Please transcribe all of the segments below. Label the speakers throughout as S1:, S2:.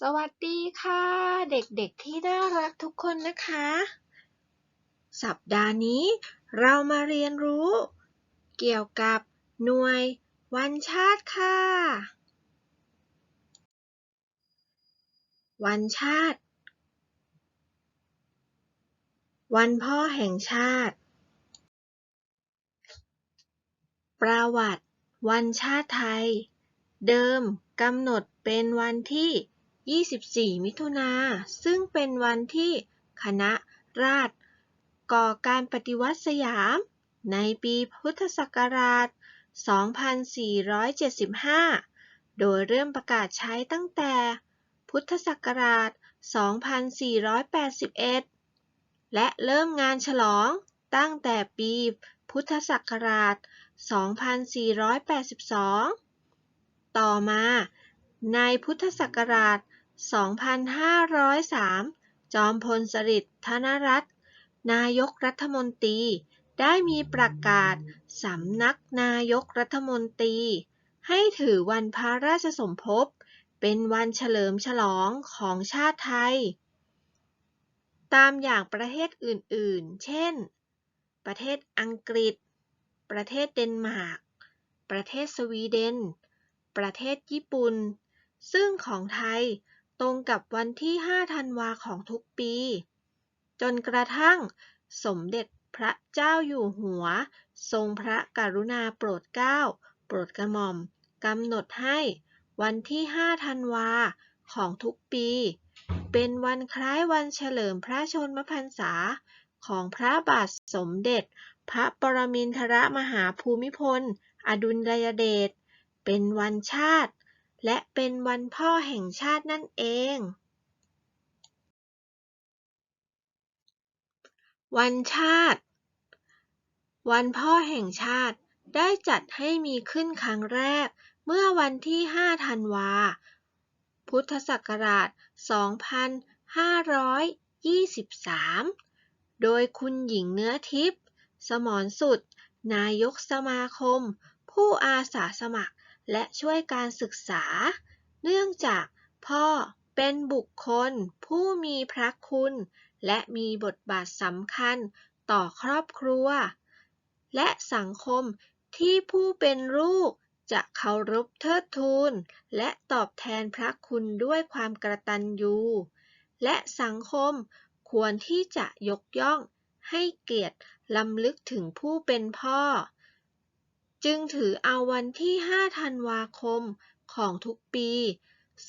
S1: สวัสดีค่ะ เด็กๆที่น่ารักทุกคนนะคะ สัปดาห์นี้เรามาเรียนรู้ เกี่ยวกับหน่วย วันชาติค่ะ วันชาติ วันพ่อแห่งชาติ ประวัติ วันชาติไทย เดิมกำหนดเป็นวันที่ 24 มิถุนา ซึ่งเป็นวันที่คณะราษฎรก่อการปฏิวัติสยาม ในปีพุทธศักราช 2475 โดยเริ่มประกาศใช้ตั้งแต่พุทธศักราช 2481 และเริ่มงานฉลองตั้งแต่ปีพุทธศักราช 2482 ต่อมา ในพุทธศักราช 2503จอมพลสฤษดิ์ ธนรัตน์ นายกรัฐมนตรี ได้มีประกาศสำนักนายกรัฐมนตรี ให้ถือวันพระราชสมภพ เป็นวันเฉลิมฉลองของชาติไทย ตามอย่างประเทศอื่นๆ เช่น ประเทศอังกฤษ ประเทศเดนมาร์ก ประเทศสวีเดน ประเทศญี่ปุ่น ซึ่งของไทย รงกับวันที่ 5 ธันวาของทุกปี จนกระทั่งสมเด็จพระเจ้าอยู่หัว ทรงพระกรุณาโปรดเกล้า โปรดกระหม่อมกำหนดให้วันที่ 5 ธันวาของทุกปี เป็นวันคล้ายวันเฉลิมพระชนมพรรษาของพระบาทสมเด็จ พระปรมินทรมหาภูมิพล อดุลยเดช เป็นวันชาติ และเป็นวันพ่อแห่งชาตินั่นเอง วันชาติ วันพ่อแห่งชาติได้จัดให้มีขึ้นครั้งแรก เมื่อวันที่ 5 ธันวา พุทธศักราช 2523 โดยคุณหญิงเนื้อทิพย์ สมรสุด นายกสมาคม ผู้อาสาสมัคร และช่วยการศึกษา เนื่องจากพ่อเป็นบุคคล ผู้มีพระคุณ และมีบทบาทสำคัญต่อครอบครัว และสังคมที่ผู้เป็นลูกจะเคารพเทิดทูน และตอบแทนพระคุณด้วยความกระตัญญูและสังคมควรที่จะยกย่องให้เกียรติลำลึกถึงผู้เป็นพ่อ จึงถือเอาวันที่ 5 ธันวาคมของทุกปี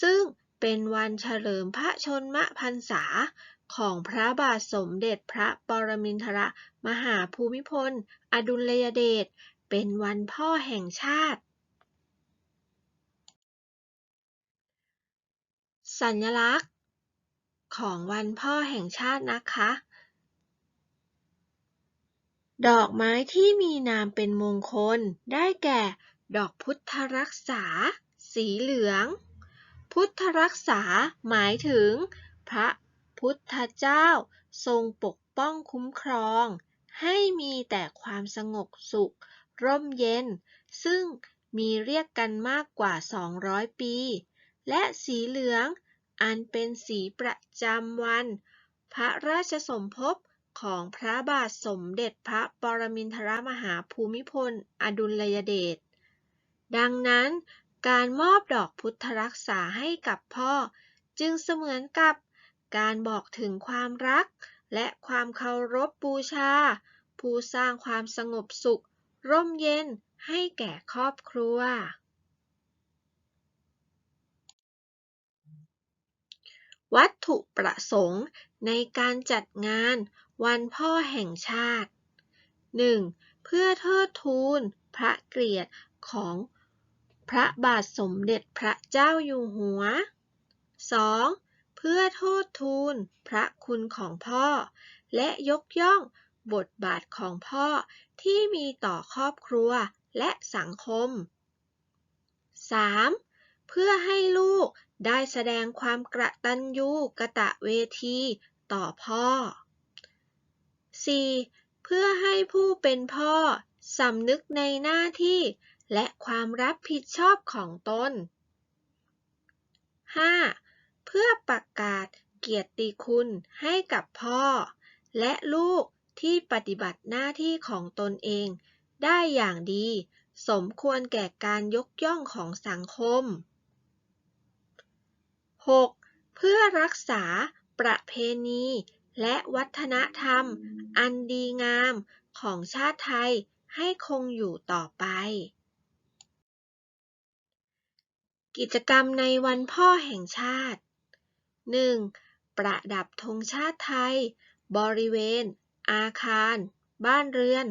S1: ซึ่งเป็นวันเฉลิมพระชนมพรรษาของพระบาทสมเด็จพระปรมินทรมหาภูมิพล อดุลยเดช เป็นวันพ่อแห่งชาติ สัญลักษณ์ ของวันพ่อแห่งชาตินะคะ ดอกไม้ที่มีนามเป็นมงคล ได้แก่ ดอกพุทธรักษา สีเหลือง พุทธรักษาหมายถึง พระพุทธเจ้า ทรงปกป้องคุ้มครอง ให้มีแต่ความสงบสุข ร่มเย็น ซึ่งมีเรียกกันมากกว่า 200 ปี และสีเหลือง อันเป็นสีประจำวัน พระราชสมภพ ของพระบาทสมเด็จพระปรมินทรมหาภูมิพล อดุลยเดช ดังนั้นการมอบดอกพุทธรักษาให้กับพ่อ จึงเสมือนกับการบอกถึงความรัก และความเคารพบูชา ผู้สร้างความสงบสุข ร่มเย็นให้แก่ครอบครัว วัตถุประสงค์ในการจัดงาน วันพ่อแห่งชาติ 1. เพื่อเทิดทูนพระเกียรติของพระบาทสมเด็จพระเจ้าอยู่หัว 2. เพื่อโทษทูลพระคุณของพ่อ และยกย่องบทบาทของพ่อที่มีต่อครอบครัวและสังคม 3. เพื่อให้ลูกได้แสดงความกระตันยูกะตะเวทีต่อพ่อ 4. เพื่อให้ผู้เป็นพ่อสำนึกในหน้าที่ และความรับผิดชอบของตน 5. เพื่อประกาศเกียรติคุณให้กับพ่อ และลูกที่ปฏิบัติหน้าที่ของตนเอง ได้อย่างดี สมควรแก่การยกย่องของสังคม 6. เพื่อรักษาประเพณี และวัฒนธรรม อันดีงามของชาติไทยให้คงอยู่ต่อไป กิจกรรมในวันพ่อแห่งชาติ 1. ประดับธงชาติไทย บริเวณ อาคาร บ้านเรือน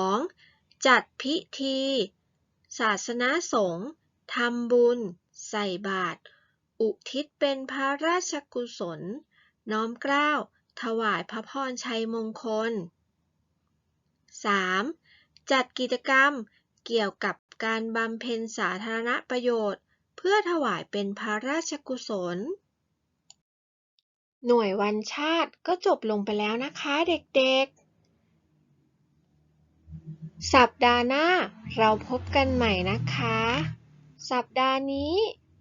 S1: 2. จัดพิธี ศาสนาสงฆ์ทำบุญ ใส่บาตรอุทิศเป็นพระราชกุศล น้อมเกล้า ถวายพระพรชัยมงคล 3. จัดกิจกรรมเกี่ยวกับการบำเพ็ญสาธารณประโยชน์ เพื่อถวายเป็นพระราชกุศล หน่วยวันชาติก็จบลงไปแล้วนะคะเด็กๆ สัปดาห์หน้าเราพบกันใหม่นะคะ สัปดาห์นี้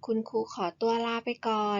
S1: คุณครูขอตัวลาไปก่อน